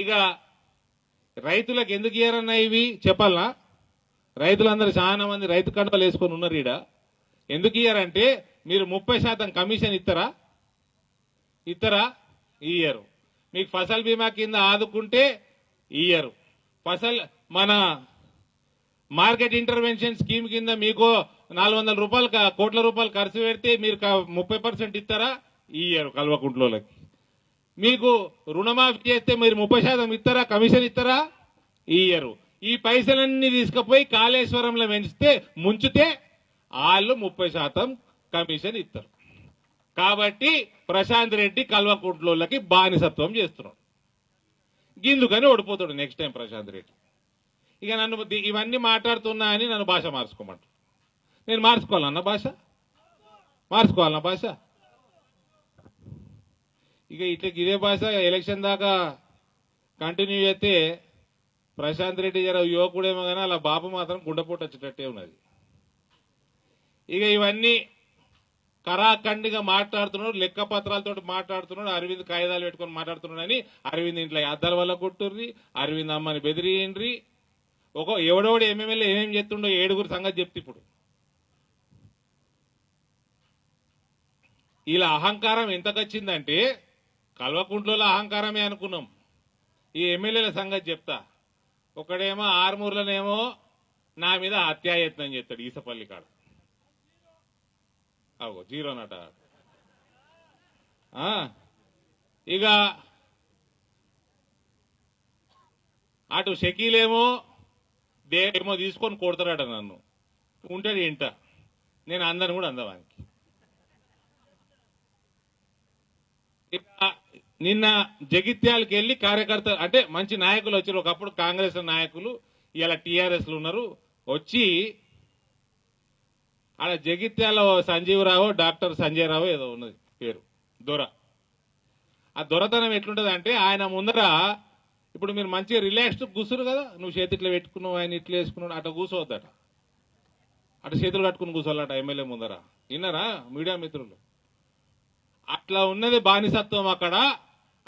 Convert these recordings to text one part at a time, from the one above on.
ఇక రైతులకు ఎందుకు ఇయ్యారన్నా ఇవి చెప్పాలా? రైతులందరూ చాలా మంది రైతు కండలు వేసుకొని ఉన్నారు ఈడ. ఎందుకు ఇయ్యారంటే మీరు ముప్పై శాతం కమిషన్ ఇస్తారా ఇస్తారా ఇయ్యరు. మీకు ఫసల్ బీమా కింద ఆదుకుంటే ఇయ్యరు. ఫసల్ మన మార్కెట్ ఇంటర్వెన్షన్ స్కీమ్ కింద మీకు నాలుగు వందల రూపాయలు కోట్ల రూపాయలు ఖర్చు పెడితే మీరు క- ముప్పై పర్సెంట్ ఇస్తారా ఇయ్యరు కల్వకుంట్లోకి మీకు రుణమాఫీ చేస్తే మీరు ముప్పై శాతం ఇస్తారా? కమిషన్ ఇస్తారా? ఇయ్యరు. ఈ పైసలన్నీ తీసుకుపోయి కాళేశ్వరంలో పెంచితే ముంచితే వాళ్ళు ముప్పై శాతం కమిషన్ ఇస్తారు. కాబట్టి ప్రశాంత్ రెడ్డి కల్వకుంట్లోకి బానిసత్వం చేస్తున్నాడు. గిందుకని ఓడిపోతాడు నెక్స్ట్ టైం ప్రశాంత్ రెడ్డి. ఇక నన్ను ఇవన్నీ మాట్లాడుతున్నా అని నన్ను భాష మార్చుకోమంటాడు. నేను మార్చుకోవాలన్న భాష? మార్చుకోవాలన్న భాష? ఇక ఇట్లా ఇదే భాష ఎలక్షన్ దాకా కంటిన్యూ చేస్తే ప్రశాంత్ రెడ్డి జర యువకుడేమో కానీ అలా బాబు మాత్రం గుండెపోటు వచ్చేటట్టే ఉన్నది. ఇక ఇవన్నీ కరాఖండిగా మాట్లాడుతున్నాడు లెక్క పత్రాలతో మాట్లాడుతున్నాడు అరవింద్ కాగితాలు పెట్టుకొని మాట్లాడుతున్నాడు అని అరవింద్ ఇంట్లో అద్దాల వల్ల కొట్టుర్రి అరవింద్ అమ్మని బెదిరియండ్రి ఒక ఎవడోడు ఎమ్మెల్యే ఏమేమి చెప్తుండో ఏడుగురు సంగతి చెప్తే ఇప్పుడు. ఇలా అహంకారం ఎంతకొచ్చిందంటే కల్వకుంట్లలో అహంకారమే అనుకున్నాం. ఈ ఎమ్మెల్యేల సంగతి చెప్తా. ఒకడేమో ఆర్మూర్లనేమో నా మీద హత్యాయత్నం చేస్తాడు ఈసపల్లి కాడ. అగో జీరో నట. ఆ, ఇక అటు షకీలేమో దేమో తీసుకొని కొడతాడట నన్ను. ఉంటాడు ఇంట. నేను అందరిని కూడా అందవానికి. ఇక నిన్న జగిత్యాలకి వెళ్ళి కార్యకర్త అంటే మంచి నాయకులు వచ్చారు. ఒకప్పుడు కాంగ్రెస్ నాయకులు ఇలా టీఆర్ఎస్లు ఉన్నారు. వచ్చి ఆడ జగిత్యాల సంజీవరావు డాక్టర్ సంజయ్ రావు ఏదో ఉన్నది పేరు. దొర. ఆ దొరతనం ఎట్లుంటది అంటే ఆయన ముందర ఇప్పుడు మీరు మంచిగా రిలాక్స్డ్ కూర్చురు కదా. నువ్వు చేతి ఇట్లా పెట్టుకున్నావు ఆయన ఇట్లా వేసుకున్నాడు అట్లా కూర్చోవద్దట అటు చేతులు కట్టుకుని కూర్చోవాలట ఎమ్మెల్యే ముందర. విన్నారా? మీడియా మిత్రులు. అట్లా ఉన్నది బానిసత్వం అక్కడ.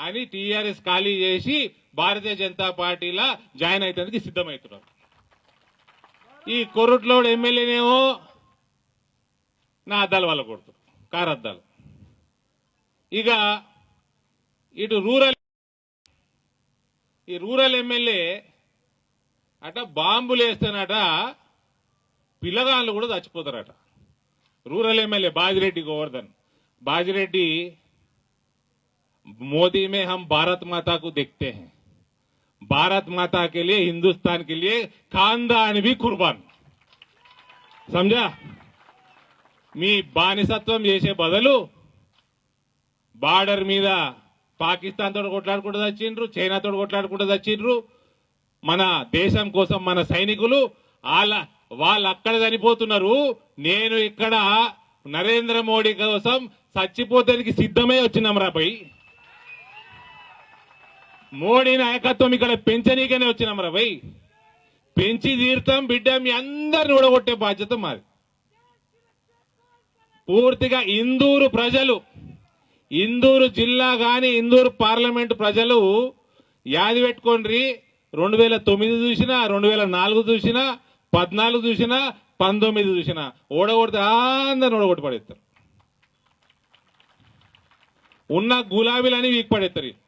అని టీఆర్ఎస్ ఖాళీ చేసి భారతీయ జనతా పార్టీలా జాయిన్ అవుతుందికి సిద్ధమవుతున్నారు ఈ కొరుట్లోడు ఎమ్మెల్యేనేమో నా అద్దాలు వాళ్ళ కొడుతు కారు అద్దాలు. ఇక ఇటు రూరల్ ఈ రూరల్ ఎమ్మెల్యే అట బాంబులు వేస్తేనట పిల్లగాళ్ళు కూడా చచ్చిపోతారట. Rural MLA Bajireddy Govardhan. Bajireddy Modi में हम भारत माता को देखते हैं भारत माता के लिए हिंदुस्तान के लिए खानदान भी कुर्बान समझा మీ బానిసత్వం చేసే బదులు బార్డర్ మీద పాకిస్తాన్ తోటి కొట్లాడుకుంటూ వచ్చిండ్రు చైనా తోటి కొట్లాడుకుంటూ వచ్చిండ్రు మన దేశం కోసం మన సైనికులు వాళ్ళ వాళ్ళు అక్కడ చనిపోతున్నారు నేను ఇక్కడ నరేంద్ర మోడీ కోసం చచ్చిపోతానికి సిద్ధమై వచ్చినాం రాపై మోడీ నాయకత్వం ఇక్కడ పెంచనీకనే వచ్చినాం రాపై పెంచి తీర్థం బిడ్డ మీ అందరిని ఊడగొట్టే బాధ్యత మాది. పూర్తిగా ఇందూరు ప్రజలు ఇందూరు జిల్లా కానీ ఇందూరు పార్లమెంటు ప్రజలు యాది పెట్టుకోండి రెండు వేల తొమ్మిది చూసినా రెండు వేల నాలుగు చూసినా పద్నాలుగు చూసినా పంతొమ్మిది చూసినా. ఓడగొడితే అందరిని ఓడగొట్టి పడేస్తారు. ఉన్న గులాబీలని వీక్ పడేస్తారు.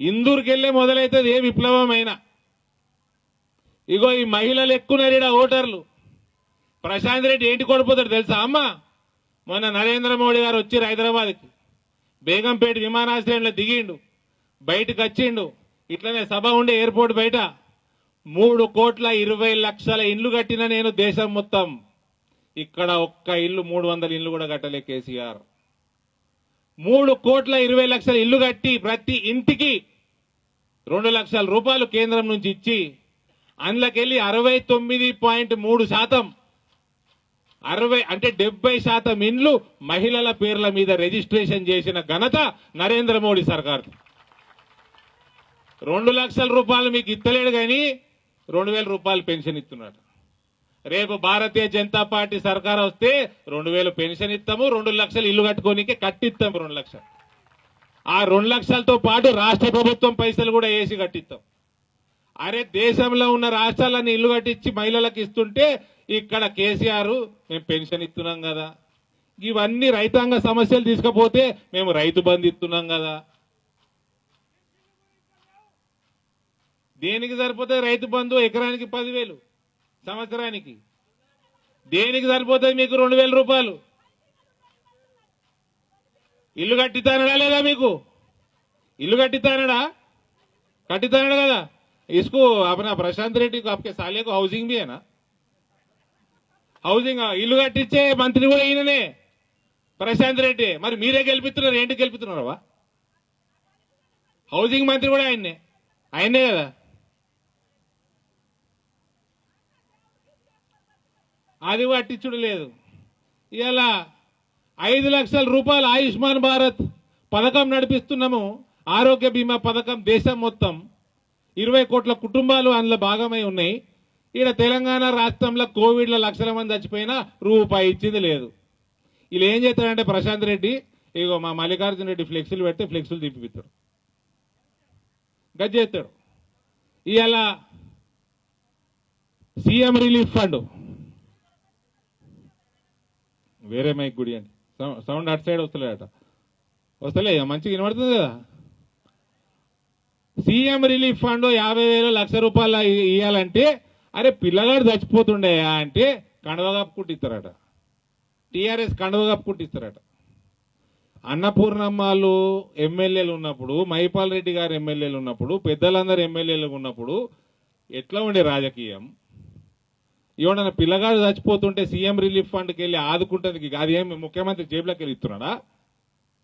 ఇందూరికెళ్ళే మొదలైతే ఏ విప్లవమైనా. ఇగో ఈ మహిళలు ఎక్కున్నారు ఓటర్లు ప్రశాంత్ రెడ్డి ఏంటి కొడిపోతాడు తెలుసా? అమ్మ మొన్న నరేంద్ర మోడీ గారు వచ్చి హైదరాబాద్కి బేగంపేట విమానాశ్రయంలో దిగిండు బయటకు వచ్చిండు ఇట్లనే సభ ఉండే ఎయిర్పోర్ట్ బయట. మూడు కోట్ల ఇరవై లక్షల ఇండ్లు కట్టిన నేను దేశం మొత్తం. ఇక్కడ ఒక్క ఇల్లు మూడు వందల ఇల్లు కూడా కట్టలే కేసీఆర్. మూడు కోట్ల ఇరవై లక్షల ఇల్లు కట్టి ప్రతి ఇంటికి రెండు లక్షల రూపాయలు కేంద్రం నుంచి ఇచ్చి అందులోకెళ్ళి అరవై తొమ్మిది పాయింట్ మూడు శాతం అరవై అంటే డెబ్బై శాతం ఇండ్లు మహిళల పేర్ల మీద రిజిస్ట్రేషన్ చేసిన ఘనత నరేంద్ర మోడీ సర్కార్ రెండు లక్షల రూపాయలు మీకు ఇస్తలేడు కానీ రెండు వేల రూపాయలు పెన్షన్ ఇస్తున్నాడు. రేపు భారతీయ జనతా పార్టీ సర్కార్ వస్తే రెండు వేలు పెన్షన్ ఇస్తాము రెండు లక్షలు ఇల్లు కట్టుకోనికే కట్టిస్తాము రెండు లక్షలు. ఆ రెండు లక్షలతో పాటు రాష్ట్ర ప్రభుత్వం పైసలు కూడా వేసి కట్టిస్తాం. అరే దేశంలో ఉన్న రాష్ట్రాలన్నీ ఇల్లు కట్టించి మహిళలకు ఇస్తుంటే ఇక్కడ కేసీఆర్ మేము పెన్షన్ ఇస్తున్నాం కదా. ఇవన్నీ రైతాంగ సమస్యలు తీసుకపోతే మేము రైతు బంధు ఇస్తున్నాం కదా. దేనికి సరిపోతుంది రైతు బంధు? ఎకరానికి పదివేలు సంవత్సరానికి. దేనికి సరిపోతుంది మీకు రెండు వేల రూపాయలు? ఇల్లు కట్టితానడా లేదా మీకు ఇల్లు కట్టితానడా కట్టితానడా కదా इसको अपना प्रशांत रेड्डी को आपके साले को हाउसिंग भी है ना హౌసింగ్ ఇల్లు కట్టించే మంత్రి కూడా ఈయననే ప్రశాంత్ రెడ్డి మరి మీరే గెలిపిస్తున్నారు ఏంటి గెలిపిస్తున్నారవా హౌసింగ్ మంత్రి కూడా ఆయన్నే ఆయనే కదా అది పట్టించుడు లేదు ఇలా ఐదు లక్షల రూపాయలు ఆయుష్మాన్ భారత్ పథకం నడిపిస్తున్నాము. ఆరోగ్య బీమా పథకం దేశం మొత్తం ఇరవై కోట్ల కుటుంబాలు అందులో భాగమై ఉన్నాయి. ఇక్కడ తెలంగాణ రాష్ట్రంలో కోవిడ్లో లక్షల మంది చచ్చిపోయినా రూపాయి ఇచ్చింది లేదు. వీళ్ళు ఏం చేస్తాడంటే ప్రశాంత్ రెడ్డి ఇగో మా మల్లికార్జున రెడ్డి ఫ్లెక్సీలు పెడితే ఫ్లెక్సీలు తిప్పిస్తాడు గది ఇవాళ సీఎం రిలీఫ్ ఫండ్. వేరే మైక్ గుడి అండి సౌండ్ అటు సైడ్ వస్తలేదట. వస్తలే మంచిగా వినబడుతుంది కదా? సీఎం రిలీఫ్ ఫండ్ యాభై వేలు లక్ష రూపాయలు ఇవ్వాలంటే అరే పిల్లగాడు చచ్చిపోతుండే అంటే కండవ కప్పుకుంటిస్తారట టీఆర్ఎస్ కండవ కప్పుకుంటిస్తారట అన్నపూర్ణమ్మలు ఎమ్మెల్యేలు ఉన్నప్పుడు మైపాల్ రెడ్డి గారు ఎమ్మెల్యేలు ఉన్నప్పుడు పెద్దలందరూ ఎమ్మెల్యేలు ఉన్నప్పుడు ఎట్లా ఉండే రాజకీయం? ఎవడన్నా పిల్లగాడు చచ్చిపోతుంటే సీఎం రిలీఫ్ ఫండ్కి వెళ్ళి ఆదుకుంటుంది అది ఏమి ముఖ్యమంత్రి జేబులోకి వెళ్ళి ఇస్తున్నాడా?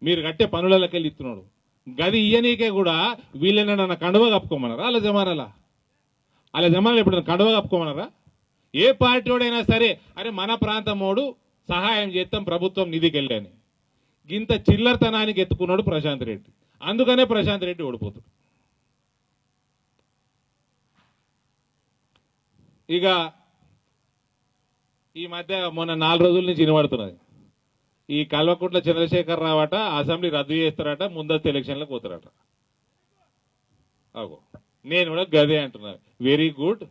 మీరు కట్టే పనులకి వెళ్ళి ఇస్తున్నాడు. గది ఇయ్యనీకే కూడా వీళ్ళని నన్ను కండువ కప్పుకోమన్నారా? అలా జమానాలా అలా జమానాలు ఎప్పుడైనా కండువ కప్పుకోమన్నారా? ఏ పార్టీడైనా సరే అరే మన ప్రాంతమోడు సహాయం చేస్తాం ప్రభుత్వం నిధికి వెళ్ళని ఇంత చిల్లరతనానికి ఎత్తుకున్నాడు ప్రశాంత్ రెడ్డి. అందుకనే ప్రశాంత్ రెడ్డి ఓడిపోతాడు. ఇక ఈ మధ్య మొన్న నాలుగు రోజుల నుంచి వినబడుతున్నది. ఈ కల్వకుంట్ల చంద్రశేఖర్ రావట అసెంబ్లీ రద్దు చేస్తారట ముందస్తు ఎలక్షన్లకు పోతారట. అగో నేను కూడా గదే అంటున్నా. వెరీ గుడ్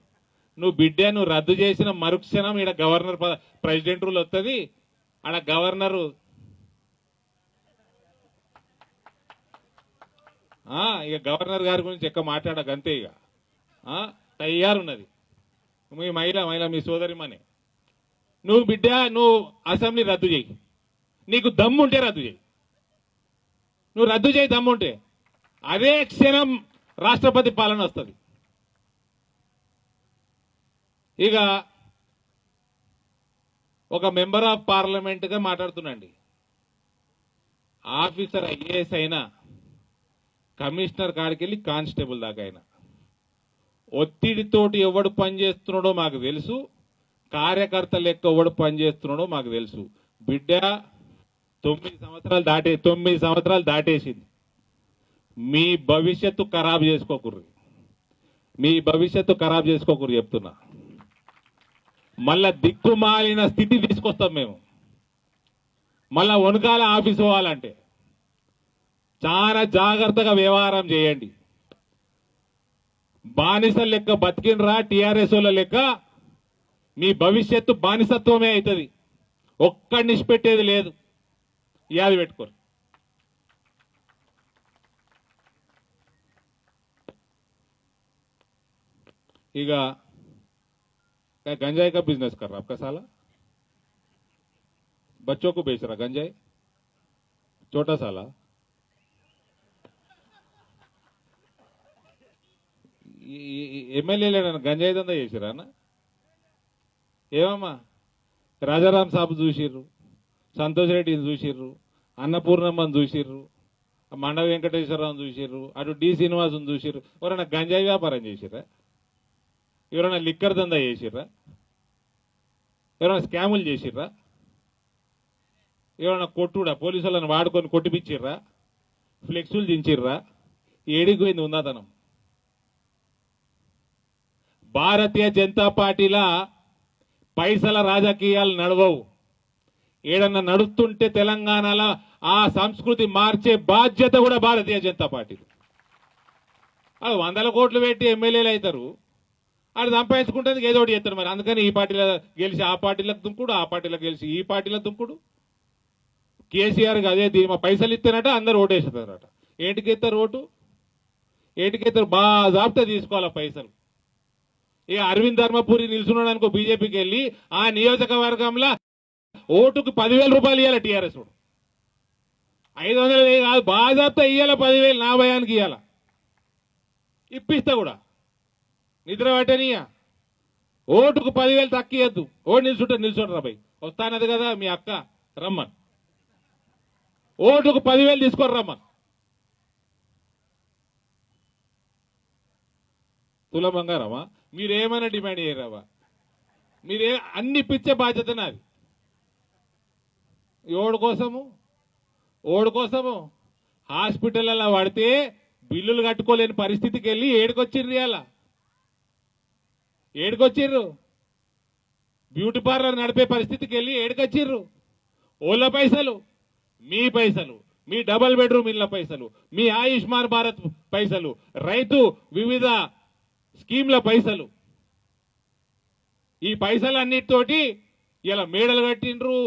నువ్వు బిడ్డ నువ్వు రద్దు చేసిన మరుక్షణం ఈడ గవర్నర్ ప్రెసిడెంట్ రూల్ వస్తుంది ఆడ గవర్నరు ఇక గవర్నర్ గారి గురించి ఎక్కువ మాట్లాడక అంతే ఇక తయారున్నది. మీ మహిళ మహిళ మీ సోదరిమనే. నువ్వు బిడ్డ నువ్వు అసెంబ్లీ రద్దు చేయి. నీకు దమ్ముంటే రద్దు చేయి. నువ్వు రద్దు చేయి దమ్ముంటే. అదే క్షణం రాష్ట్రపతి పాలన వస్తుంది. ఇక ఒక మెంబర్ ఆఫ్ పార్లమెంట్గా మాట్లాడుతున్నాండి. ఆఫీసర్ ఐఏఎస్ అయినా కమిషనర్ కాడికి వెళ్ళి కానిస్టేబుల్ దాకా అయినా ఒత్తిడితోటి ఎవడు పనిచేస్తున్నాడో మాకు తెలుసు. కార్యకర్త లెక్క ఎవడు పనిచేస్తున్నాడో మాకు తెలుసు. బిడ్డ తొమ్మిది సంవత్సరాలు దాటే తొమ్మిది సంవత్సరాలు దాటేసింది. మీ భవిష్యత్తు ఖరాబ్ చేసుకోకుర్రి. మీ భవిష్యత్తు ఖరాబ్ చేసుకోకుర్రి చెప్తున్నా. మళ్ళా దిక్కుమాలిన స్థితి తీసుకొస్తాం మేము. మళ్ళా వనకాల ఆఫీస్ పోవాలంటే చాలా జాగ్రత్తగా వ్యవహారం చేయండి. బానిస లెక్క బతికినరా టీఆర్ఎస్ వాళ్ళ లెక్క మీ భవిష్యత్తు బానిసత్వమే అవుతుంది ఒక్కడిని పెట్టేది లేదు యాది పెట్టుకోరు ఇక क्या गंजाई का बिजनेस कर रहा आपका साला बच्चों को बेच रहा गंजाई छोटा साला ఎమ్మెల్యేలు గంజాయి దందా చేసిరా అన్న ఏమమ్మా? రాజారాం సాబ్ చూసిర్రు సంతోష్ రెడ్డిని చూసిర్రు అన్నపూర్ణమ్మని చూసిర్రు మండ వెంకటేశ్వరరావుని చూసిర్రు అటు డి శ్రీనివాసుని చూసిర్రు. ఎవరైనా గంజాయి వ్యాపారం చేసిర్రా? ఎవరైనా లిక్కర్ దందా చేసిర్రా? ఎవరైనా స్కాములు చేసిర్రా? ఎవరైనా కొట్టుడా? పోలీసు వాళ్ళని వాడుకొని కొట్టిపిచ్చిర్రా? ఫ్లెక్సులు దించిర్రా? ఏడిగిపోయింది ఉందాతనం భారతీయ జనతా పార్టీలా పైసల రాజకీయాలు నడవవు. ఏడన్నా నడుస్తుంటే తెలంగాణలో ఆ సంస్కృతి మార్చే బాధ్యత కూడా భారతీయ జనతా పార్టీ అది వందల కోట్లు పెట్టి ఎమ్మెల్యేలు అవుతారు. అది సంపాదించుకుంటుంది ఏదో ఒకటి చేస్తారు మరి. అందుకని ఈ పార్టీలో గెలిచి ఆ పార్టీలకు దుంకుడు ఆ పార్టీలో గెలిచి ఈ పార్టీలో దుంకుడు. కేసీఆర్ అదే మా పైసలు ఇస్తేనట అందరు ఓటేస్తారట. ఏంటికి ఇస్తారు ఓటు? ఏంటికి ఇస్తారు? బాగా జాబితా తీసుకోవాలి పైసలు. ఇక అరవింద్ ధర్మపురి నిల్చున్నాడు అనుకో బీజేపీకి వెళ్ళి ఆ నియోజకవర్గంలో ఓటుకు పదివేల రూపాయలు ఇవ్వాలి టీఆర్ఎస్ వాడు. ఐదు వందలు కాదు బాజాబ్తా ఇవ్వాలి పదివేలు నా భయానికి ఇవ్వాల ఇప్పిస్తా కూడా. నిద్ర పట్టనియా? ఓటుకు పదివేలు తక్కియద్దు. ఓటు నిల్చుంటే నిల్చుంటారు రాబాయ్ వస్తానది కదా మీ అక్క రమ్మన్. ఓటుకు పదివేలు తీసుకొని రమ్మన్. తుల బంగారమా? మీరేమైనా డిమాండ్ చేయరావా మీరే అన్ని పిచ్చే బాధ్యత నాది. ఓడి కోసము ఓడి కోసము హాస్పిటల్లో పడితే బిల్లులు కట్టుకోలేని పరిస్థితికి వెళ్ళి ఏడుకొచ్చిర్రు అలా ఏడుకొచ్చిర్రు. బ్యూటీ పార్లర్ నడిపే పరిస్థితికి వెళ్ళి ఏడుకొచ్చిర్రు. ఓళ్ళ పైసలు మీ పైసలు మీ డబల్ బెడ్రూమ్ ఇళ్ళ పైసలు మీ ఆయుష్మాన్ భారత్ పైసలు రైతు వివిధ స్కీమ్ల పైసలు. ఈ పైసలన్నిటితోటి ఇలా మేడలు కట్టిండ్రు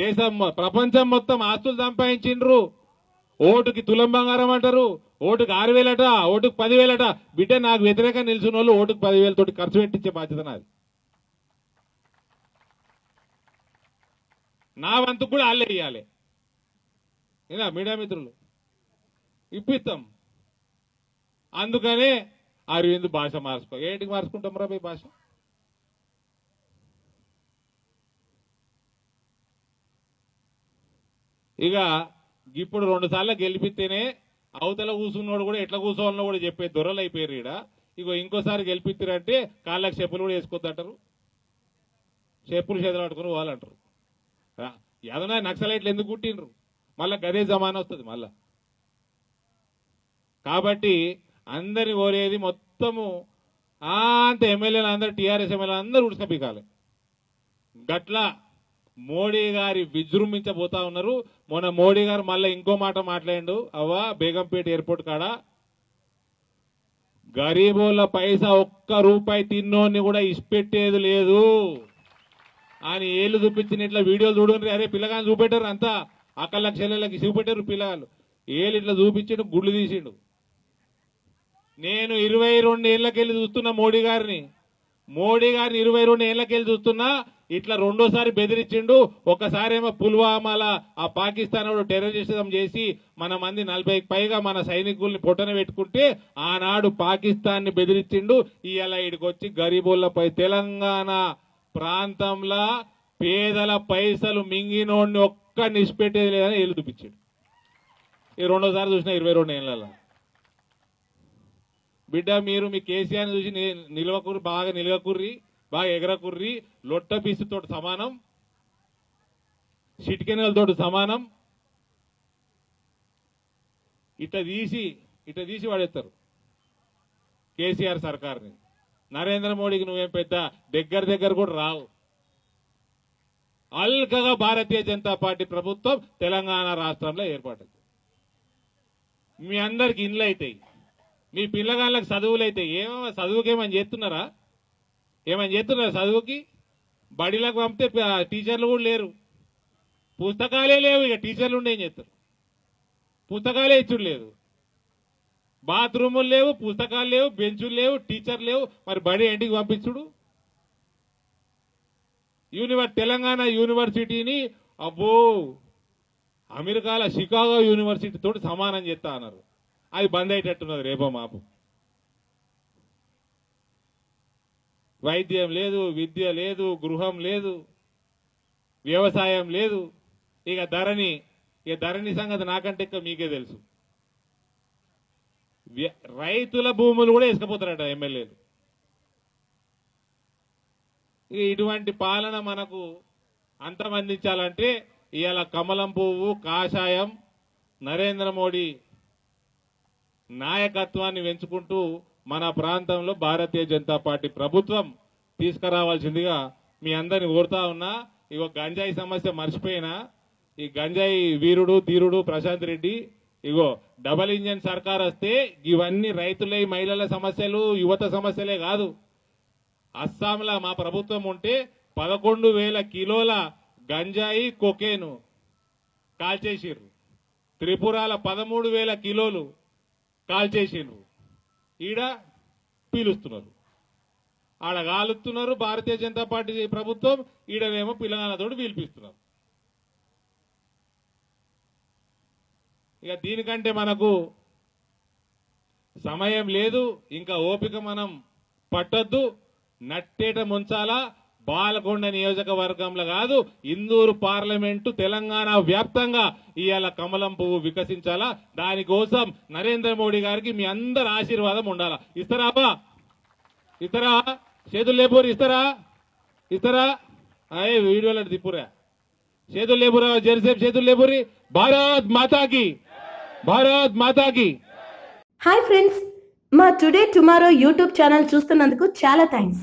దేశం ప్రపంచం మొత్తం ఆస్తులు సంపాదించిండ్రు. ఓటుకి తులం బంగారం అంటారు ఓటుకు ఆరు వేలట ఓటుకు పదివేలట బిడ్డ నాకు వ్యతిరేకంగా నిలిచిన వాళ్ళు ఓటుకు పదివేలతో ఖర్చు పెట్టించే బాధ్యత నాది. నా వంతు కూడా వాళ్ళే ఇవ్వాలి మీడియా మిత్రులు ఇప్పిస్తాం అందుకనే అరవింద్ భాష మార్చుకో? ఏంటికి మార్చుకుంటాం రా మీ భాష? ఇక ఇప్పుడు రెండు సార్లు గెలిపితేనే అవతల కూర్చున్నోడు కూడా ఎట్లా కూర్చోవాలనో కూడా చెప్పే దొరలు అయిపోయారు ఈడ. ఇగో ఇంకోసారి గెలిపిస్తారంటే కాళ్ళకి చెప్పులు కూడా వేసుకోద్దంటారు. చెప్పులు చేతులు పట్టుకుని పోవాలంటారు. ఏదైనా నక్సలైట్లు ఎందుకు కుట్టిండ్రు మళ్ళా గదే జమానా వస్తుంది మళ్ళా. కాబట్టి అందరిని కోరేది మొత్తము అంత ఎమ్మెల్యేలు అందరు టీఆర్ఎస్ ఎమ్మెల్యేలు అందరూ ఉడసపికాలి. గట్లా మోడీ గారి విజృంభించబోతా ఉన్నారు. మొన్న మోడీ గారు మళ్ళీ ఇంకో మాట మాట్లాడిండు. అవ్వ బేగంపేట ఎయిర్పోర్ట్ కాడ? గరీబోళ్ళ పైసా ఒక్క రూపాయి తిన్నోని కూడా ఇష్టపెట్టేది లేదు. అని ఏళ్ళు చూపించిన ఇట్లా వీడియోలు చూడండి. అరే పిల్లగాని చూపెట్టారు అంతా. అక్కడ చెల్లెళ్ళకి చూపెట్టారు పిల్లగాళ్ళు ఏళ్ళు ఇట్లా చూపించిండు గుళ్ళు తీసిండు. నేను ఇరవై రెండు ఏళ్ళకెళ్ళి చూస్తున్నా మోడీ గారిని. మోడీ గారిని ఇరవై రెండు ఏళ్ళకెళ్ళి చూస్తున్నా ఇట్లా రెండోసారి బెదిరించిండు ఒకసారి ఏమో పుల్వామాల ఆ పాకిస్తాన్ వాడు టెర్రరిస్టిజం చేసి మన మంది నలభైకి పైగా మన సైనికుల్ని పొట్టన పెట్టుకుంటే ఆనాడు పాకిస్తాన్ని బెదిరించిండు. ఇవాళ ఇడికి వచ్చి గరీబులపై తెలంగాణ ప్రాంతంలో పేదల పైసలు మింగినోడిని ఒక్క నిష్పెట్టేది లేదని ఏళ్ళు చూపించాడు. ఈ రెండోసారి చూసిన ఇరవై రెండు ఏళ్ళలో. బిడ్డ మీరు మీ కేసీఆర్ చూసి నిలవకుర్రి బాగా నిలవకుర్రి బాగా ఎగరకుర్రి లొట్ట పీసుతో సమానం చిటికెనలతో సమానం. ఇట్ట తీసి ఇట్ట తీసి వాడేస్తారు కేసీఆర్ సర్కార్ని. నరేంద్ర మోడీకి నువ్వేం పెద్ద దగ్గర దగ్గర కూడా రావు. అల్కగా భారతీయ జనతా పార్టీ ప్రభుత్వం తెలంగాణ రాష్ట్రంలో ఏర్పడింది మీ అందరికి ఇండ్లు అవుతాయి మీ పిల్లగాళ్ళకి చదువులు అయితే ఏమో చదువుకి ఏమని చేస్తున్నారా? ఏమని చేస్తున్నారా చదువుకి? బడిలకు పంపితే టీచర్లు కూడా లేరు. పుస్తకాలే లేవు ఇక టీచర్లు ఉండే ఏం చేస్తారు? పుస్తకాలే ఇచ్చుడు లేదు బాత్రూములు లేవు పుస్తకాలు లేవు బెంచులు లేవు టీచర్ లేవు. మరి బడి ఎంటికి పంపించుడు? యూనివర్ తెలంగాణ యూనివర్సిటీని అబ్బో! అమెరికాల షికాగో యూనివర్సిటీ తోటి సమానం చేస్తా అన్నారు. అది బంద్ అయ్యేటట్టున్నది రేపో మాపు. వైద్యం లేదు విద్య లేదు గృహం లేదు వ్యవసాయం లేదు. ఇక ధరణి ఇక ధరణి సంగతి నాకంటే ఎక్కువ మీకే తెలుసు. రైతుల భూములు కూడా వేసుకపోతారట ఎమ్మెల్యేలు. ఇక ఇటువంటి పాలన మనకు అంతమందించాలంటే ఇవాళ కమలం పువ్వు కాషాయం నరేంద్ర మోడీ నాయకత్వాన్ని పెంచుకుంటూ మన ప్రాంతంలో భారతీయ జనతా పార్టీ ప్రభుత్వం తీసుకురావాల్సిందిగా మీ అందరిని కోరుతా ఉన్నా. ఇగో గంజాయి సమస్య మర్చిపోయినా. ఈ గంజాయి వీరుడు ధీరుడు ప్రశాంత్ రెడ్డి ఇగో డబల్ ఇంజన్ సర్కార్ వస్తే ఇవన్నీ రైతులే మహిళల సమస్యలు యువత సమస్యలే కాదు. అస్సాంలో మా ప్రభుత్వం ఉంటే పదకొండు వేల కిలోల గంజాయి కొకేను కాల్చేసిర్రు. త్రిపురాల పదమూడు వేల కిలోలు కాల్చేసిండ్రు ఈడ పీలుస్తున్నారు. ఆడ కాలుస్తున్నారు భారతీయ జనతా పార్టీ ప్రభుత్వం ఈడనేమో పిల్లగాళ్ళతోటి పీల్పిస్తున్నారు. ఇక దీనికంటే మనకు సమయం లేదు ఇంకా ఓపిక మనం పట్టొద్దు నట్టేట ముంచాలా పాలకొండ నియోజకవర్గంలో కాదు ఇందూరు పార్లమెంటు తెలంగాణ వ్యాప్తంగా ఇవాళ కమలం పువ్వు వికసించాలా? దానికోసం నరేంద్ర మోడీ గారికి మీ అందరి ఆశీర్వాదం ఉండాలా? ఇస్తారా అబ్బా? ఇస్తారా? చేతులు లేపూరు ఇస్తారా? ఇస్తారా? అయ్యే వీడియోలో తిప్పురా. చేతులు లేపురా జెర్సేపు చేతులు లేపురి. భారత్ మాతాకి. భారత్ మాతాకి. హాయ్ ఫ్రెండ్స్ మా టుడే టుమారో యూట్యూబ్ ఛానల్ చూస్తున్నందుకు చాలా థ్యాంక్స్